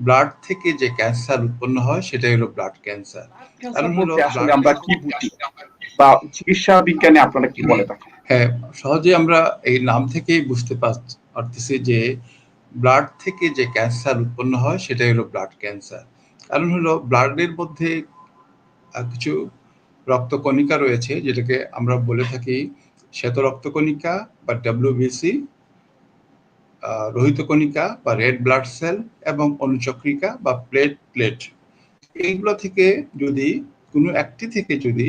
Blood থেকে যে cancer উৎপন্ন হয় সেটাই হলো ব্লাড ক্যান্সার কারণ হলো আমরা কি বুঝি? বা চিকিৎসা বিজ্ঞানে আপনারা কি বলে থাকেন? হ্যাঁ সহজে আমরা এই নাম থেকেই বুঝতে পারতেছি যে ব্লাড থেকে যে ক্যান্সার উৎপন্ন হয় সেটাই হলো ব্লাড ক্যান্সার কারণ হলো ব্লাডের মধ্যে কিছু রক্তকণিকা রয়েছে যেটাকে আমরা বলে থাকি শ্বেত রক্তকণিকা বা ডাব্লিউবিসি রোহিত কণিকা বা রেড ব্লাড সেল এবং অনুচক্রিকা বা প্লেট প্লেট এইগুলো থেকে যদি, কোনো একটি থেকে যদি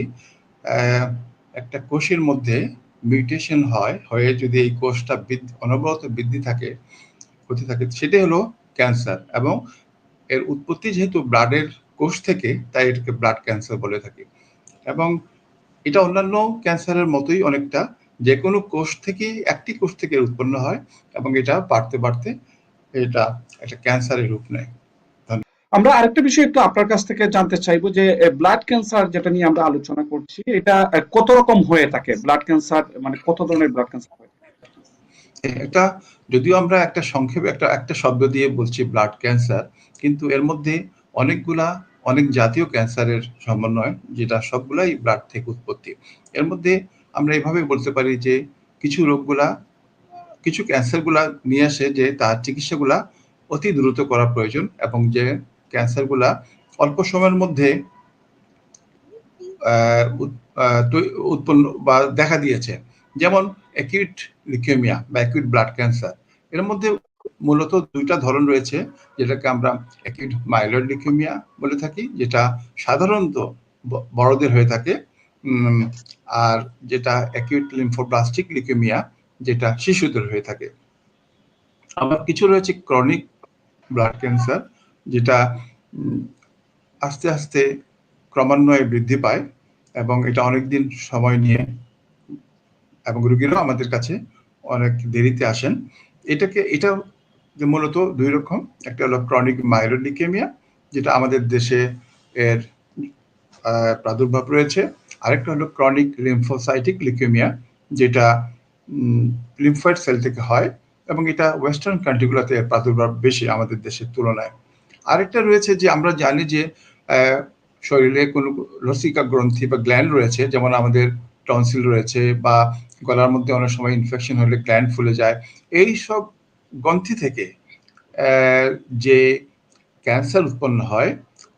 একটা কোষের মধ্যে মিউটেশন হয়, হয়ে যদি এই কোষটা অনবরত বৃদ্ধি থাকে হতে থাকে সেটাই হলো ক্যান্সার এবং এর উৎপত্তি যেহেতু ব্লাডের কোষ থেকে, তাই এটাকে ব্লাড ক্যান্সার বলে থাকি। এবং এটা অন্যান্য ক্যান্সারের মতোই অনেকটা যে কোনো কোষ থেকে একটি কোষ থেকে উৎপন্ন হয় এবং এটা বাড়তে বাড়তে এটা একটা ক্যান্সারের রূপ নেয়। আমরা আরেকটা বিষয় একটু আপনার কাছ থেকে জানতে চাইব যে ব্লাড ক্যান্সার যেটা নিয়ে আমরা আলোচনা করছি এটা কত রকম হয়ে থাকে? ব্লাড ক্যান্সার মানে কত ধরনের ব্লাড ক্যান্সার হয় এটা যদিও আমরা একটা সংক্ষেপে একটা একটা শব্দ দিয়ে বলছি ব্লাড ক্যান্সার কিন্তু এর মধ্যে অনেকগুলা অনেক জাতীয় ক্যান্সারের সমন্বয় যেটা সবগুলাই ব্লাড থেকে উৎপত্তি। এর মধ্যে আমরা এভাবে বলতে পারি যে কিছু রোগগুলা, কিছু ক্যান্সারগুলা নিয়ে আসে যে তার চিকিৎসাগুলা অতি দ্রুত করা প্রয়োজন এবং যে ক্যান্সারগুলা অল্প সময়ের মধ্যে উৎপন্ন বা দেখা দিয়েছে। যেমন অ্যাকিউট লিউকেমিয়া বা অ্যাকিউট ব্লাড ক্যান্সার এর মধ্যে মূলত দুইটা ধরন রয়েছে, যেটাকে আমরা অ্যাকিউট মাইলয়েড লিউকেমিয়া বলে থাকি, যেটা সাধারণত বড়দের হয়ে থাকে। আর যেটা অ্যাকিউট লিম্ফোব্লাস্টিক লিউকেমিয়া যেটা শিশুদের হয়ে থাকে। আবার কিছু রয়েছে ক্রনিক ব্লাড ক্যান্সার যেটা আস্তে আস্তে ক্রমান্বয়ে বৃদ্ধি পায় এবং এটা অনেক দিন সময় নিয়ে এবং রুগীরাও আমাদের কাছে অনেক দেরিতে আসেন। এটাকে, এটা মূলত দুই রকম, একটা হলো ক্রনিক মাইলয়েড লিউকেমিয়া যেটা আমাদের দেশে এর প্রাদুর্ভাব রয়েছে আরেকটা হলো ক্রনিক লিম্ফোসাইটিক লিউকেমিয়া যেটা লিম্ফয়েড সেল থেকে হয় এবং এটা ওয়েস্টার্ন কান্ট্রিগুলোতে প্রাদুর্ভাব বেশি আমাদের দেশের তুলনায়। আরেকটা রয়েছে যে আমরা জানি যে শরীরে কোনো লসিকা গ্রন্থি বা গ্ল্যান্ড রয়েছে, যেমন আমাদের টনসিল রয়েছে বা গলার মধ্যে অনেক সময় ইনফেকশন হলে গ্ল্যান্ড ফুলে যায়। এই সব গ্রন্থি থেকে যে ক্যান্সার উৎপন্ন হয়,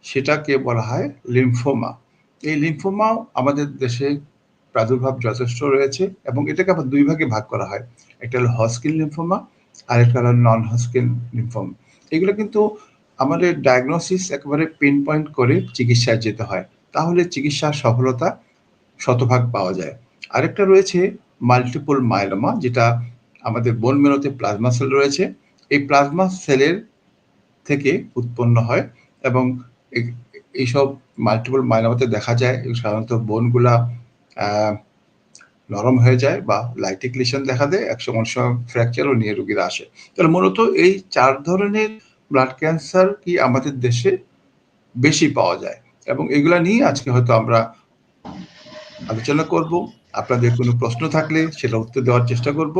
সেটাকে বলা হয় লিম্ফোমা এই লিম্ফোমাও আমাদের দেশে প্রাদুর্ভাব যথেষ্ট রয়েছে এবং এটাকে আবার দুই ভাগে ভাগ করা হয়। একটা হলো হস্কিন লিম্ফোমা আর একটা হলো নন হস্কিন লিম্ফোমা এগুলো কিন্তু আমাদের ডায়াগনোসিস একেবারে পিন পয়েন্ট করে চিকিৎসায় যেতে হয়। তাহলে চিকিৎসার সফলতা শতভাগ পাওয়া যায়। আরেকটা রয়েছে মাল্টিপল মাইলোমা যেটা আমাদের বোন মেরোতে প্লাজমা সেল রয়েছে। এই প্লাজমা সেলের থেকে উৎপন্ন হয় এবং এইসব মাল্টিপল মাইলোমাতে দেখা যায় সাধারণত বোনগুলা নরম হয়ে যায় বা লাইটিক্লিশন দেখা দেয় একশো অনেক সময় ফ্র্যাকচারও নিয়ে রোগীরা আসে। তাহলে মূলত এই চার ধরনের ব্লাড ক্যান্সার কি আমাদের দেশে বেশি পাওয়া যায়? এবং এগুলা নিয়ে আজকে হয়তো আমরা আলোচনা করব। আপনাদের কোনো প্রশ্ন থাকলে সেটা উত্তর দেওয়ার চেষ্টা করব।